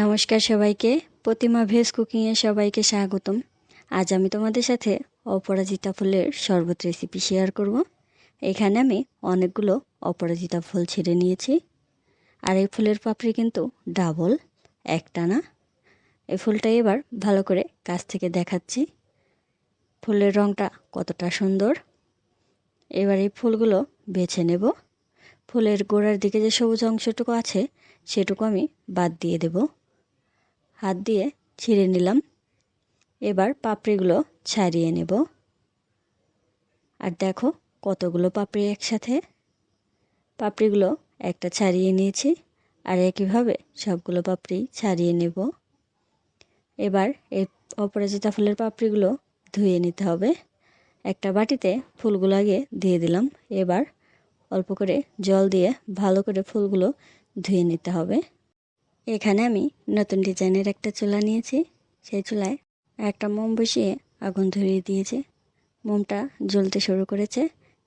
নমস্কার সবাইকে। প্রতিমা ভেজ কুকিংয়ে সবাইকে স্বাগতম। আজ আমি তোমাদের সাথে অপরাজিতা ফুলের শরবত রেসিপি শেয়ার করব। এখানে আমি অনেকগুলো অপরাজিতা ফুল ছেড়ে নিয়েছি। আর এই ফুলের পাপড়ি কিন্তু ডাবল একটা না এই ফুলটা এবার ভালো করে কাছ থেকে দেখাচ্ছি। ফুলের রঙটা কতটা সুন্দর। এবার এই ফুলগুলো বেছে নেব। ফুলের গোড়ার দিকে যে সবুজ অংশটুকু আছে, সেটুকু আমি বাদ দিয়ে দেব। হাত দিয়ে ছিঁড়ে নিলাম। এবার পাপড়িগুলো ছাড়িয়ে নেব। আর দেখো কতগুলো পাপড়ি একসাথে। পাপড়িগুলো একটা ছাড়িয়ে নিয়েছি আর একইভাবে সবগুলো পাপড়ি ছাড়িয়ে নেব। এবার এই অপরাজিতা ফুলের পাপড়িগুলো ধুয়ে নিতে হবে, একটা বাটিতে ফুলগুলো আগে দিয়ে দিলাম। এবার অল্প করে জল দিয়ে ভালো করে ফুলগুলো ধুয়ে নিতে হবে। এখানে আমি নতুন ডিজাইনের একটা চুলা নিয়েছি। সেই চুলায় একটা মোম বসিয়ে আগুন ধরিয়ে দিয়েছে। মোমটা জ্বলতে শুরু করেছে।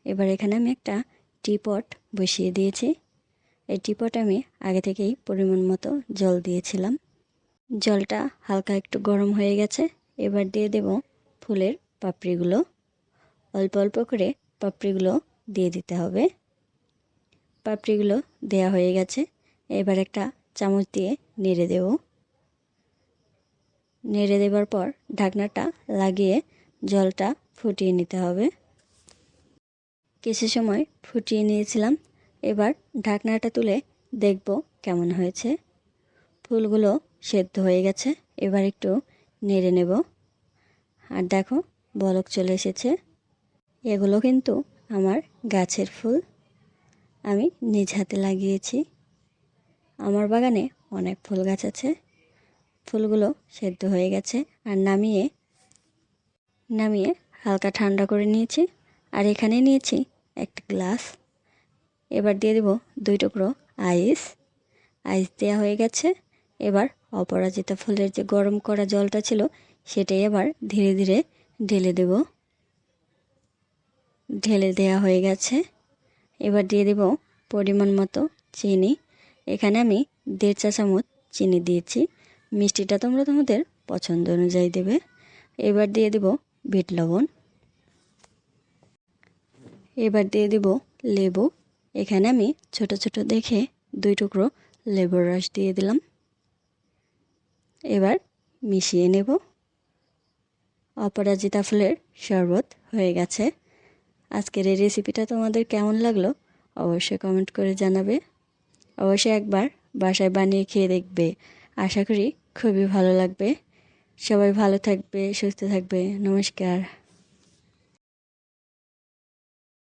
এবার এখানে আমি একটা টিপট বসিয়ে দিয়েছি। এই টিপট আমি আগে থেকেই পরিমাণ মতো জল দিয়েছিলাম। জলটা হালকা একটু গরম হয়ে গেছে। এবার দিয়ে দেব ফুলের পাপড়িগুলো। অল্প অল্প করে পাপড়িগুলো দিয়ে দিতে হবে। পাপড়িগুলো দেয়া হয়ে গেছে। এবার একটা চামচ দিয়ে নেড়ে দেব। নেড়ে দেবার পর ঢাকনাটা লাগিয়ে জলটা ফুটিয়ে নিতে হবে। কিছু সময় ফুটিয়ে নিয়েছিলাম। এবার ঢাকনাটা তুলে দেখব কেমন হয়েছে। ফুলগুলো সেদ্ধ হয়ে গেছে। এবার একটু নেড়ে নেব। আর দেখো, বলক চলে এসেছে। এগুলো কিন্তু আমার গাছের ফুল। আমি নিজ হাতে লাগিয়েছি। আমার বাগানে অনেক ফুল গাছ আছে। ফুলগুলো সেদ্ধ হয়ে গেছে আর নামিয়ে নামিয়ে হালকা ঠান্ডা করে নিয়েছি। আর এখানে নিয়েছি একটা গ্লাস। এবার দিয়ে দেব দুই টুকরো আইস। আইস দেওয়া হয়ে গেছে। এবার অপরাজিতা ফুলের যে গরম করা জলটা ছিল, সেটাই এবার ধীরে ধীরে ঢেলে দেব। ঢেলে দেওয়া হয়ে গেছে। এবার দিয়ে দেব পরিমাণ মতো চিনি। এখানে আমি দেড় চা চামচ চিনি দিয়েছি। মিষ্টিটা তোমরা তোমাদের পছন্দ অনুযায়ী দেবে। এবার দিয়ে দেব বিট লবণ। এবার দিয়ে দেব লেবু। এখানে আমি ছোট ছোট দেখে দুই টুকরো লেবুর রস দিয়ে দিলাম। এবার মিশিয়ে নেব। অপরাজিতা ফুলের শরবত হয়ে গেছে। আজকের এই রেসিপিটা তোমাদের কেমন লাগল অবশ্যই কমেন্ট করে জানাবে। অবশ্যই একবার বাসায় বানিয়ে খেয়ে দেখবে। আশা করি খুবই ভালো লাগবে। সবাই ভালো থাকবে, সুস্থ থাকবে। নমস্কার।